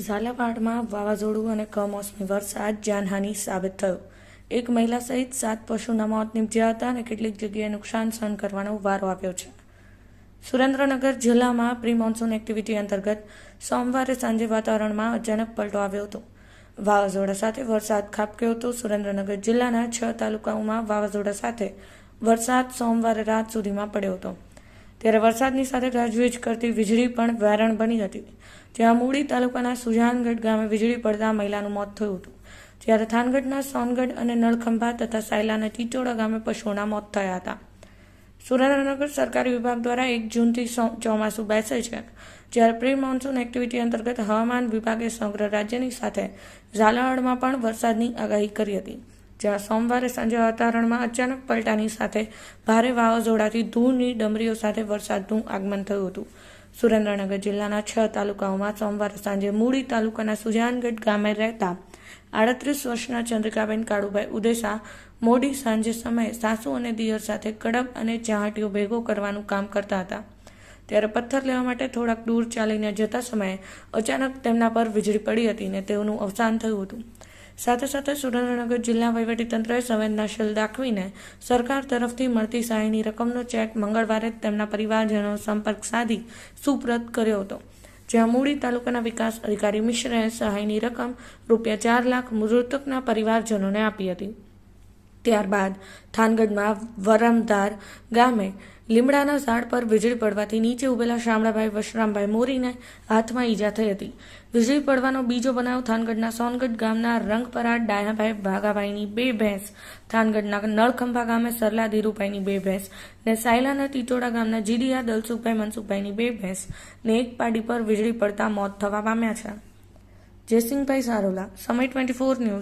ઝાલાવાડમાં વાવાઝોડું અને કમોસમી વરસાદ જાનહાનિ સાબિત થયો. એક મહિલા સહિત સાત પશુના મોત નીપજ્યા હતા અને કેટલીક જગ્યાએ નુકસાન સહન કરવાનો વારો આવ્યો છે. સુરેન્દ્રનગર જિલ્લામાં પ્રી મોન્સૂન એક્ટિવિટી અંતર્ગત સોમવારે સાંજે વાતાવરણમાં અચાનક પલટો આવ્યો હતો. વાવાઝોડા સાથે વરસાદ ખાબક્યો હતો. સુરેન્દ્રનગર જિલ્લાના છ તાલુકાઓમાં વાવાઝોડા સાથે વરસાદ સોમવારે રાત સુધીમાં પડ્યો હતો. ત્યારે વરસાદની સાથે ગાજવીજ કરતી વીજળી પણ વારણ બની હતી. જ્યાં મૂળી તાલુકાના સુજાનગઢ ગામે વીજળી પડતા મહિલાનું મોત થયું હતું. જ્યારે થાનગઢના સોનગઢ અને નળખંભા તથા સાયલાના ટીચોડા ગામે પશુઓના મોત થયા હતા. સુરેન્દ્રનગર સરકારી વિભાગ દ્વારા એક જૂનથી ચોમાસું બેસે છે, જ્યારે પ્રી મોન્સૂન એક્ટિવિટી અંતર્ગત હવામાન વિભાગે સમગ્ર રાજ્યની સાથે ઝાલાવાડમાં પણ વરસાદની આગાહી કરી હતી. જ્યાં સોમવારે સાંજે વાતાવરણમાં અચાનક પલટાની સાથે ભારે વાવાઝોડાથી ધૂળની ડમરીઓ સાથે વરસાદનું આગમન થયું હતું. સુરેન્દ્રનગર જિલ્લાના છ તાલુકાઓમાં સોમવારે સાંજે મૂળી તાલુકાના સુજાનગઢ ગામે રહેતા આડત્રીસ વર્ષના ચંદ્રિકાબેન કાળુભાઈ ઉદેસા મોડી સાંજે સમયે સાસુ અને દિયર સાથે કડબ અને ચહાટીઓ ભેગો કરવાનું કામ કરતા હતા. ત્યારે પથ્થર લેવા માટે થોડાક દૂર ચાલીને જતા સમયે અચાનક તેમના પર વીજળી પડી હતી ને તેઓનું અવસાન થયું હતું. સાથે સાથે સુરેન્દ્રનગર જિલ્લા વહીવટીતંત્રએ સંવેદનાશીલ દાખવીને સરકાર તરફથી મળતી સહાયની રકમનો ચેક મંગળવારે તેમના પરિવારજનો સંપર્ક સાધી સુપ્રત કર્યો હતો. જ્યાં મૂળી તાલુકાના વિકાસ અધિકારી મિશ્રએ સહાયની રકમ રૂપિયા ચાર લાખ મૃતકના પરિવારજનોને આપી હતી. ત્યારબાદ થાનગઢમાં વરમધાર ગામે લીમડાના ઝાડ પર વીજળી પડવાથી નીચે ઉભેલા શામળાભાઈ વશરામભાઈ મોરીને હાથમાં ઈજા થઈ હતી. વીજળી પડવાનો બીજો બનાવ થાનગઢના સોનગઢ ગામના રંગપરા ડાયાભાઈ ભાગાભાઈની બે ભેંસ, થાનગઢના નળખંભા ગામે સરલા ધીરુભાઈની બે ભેંસ ને સાયલાના ટીટોડા ગામના જીડીયા દલસુખભાઈ મનસુખભાઈની બે ભેંસ ને એક પાડી પર વીજળી પડતા મોત થવા પામ્યા છે. જયસિંહભાઈ સારોલા, સમય ટ્વેન્ટી ફોર ન્યૂઝ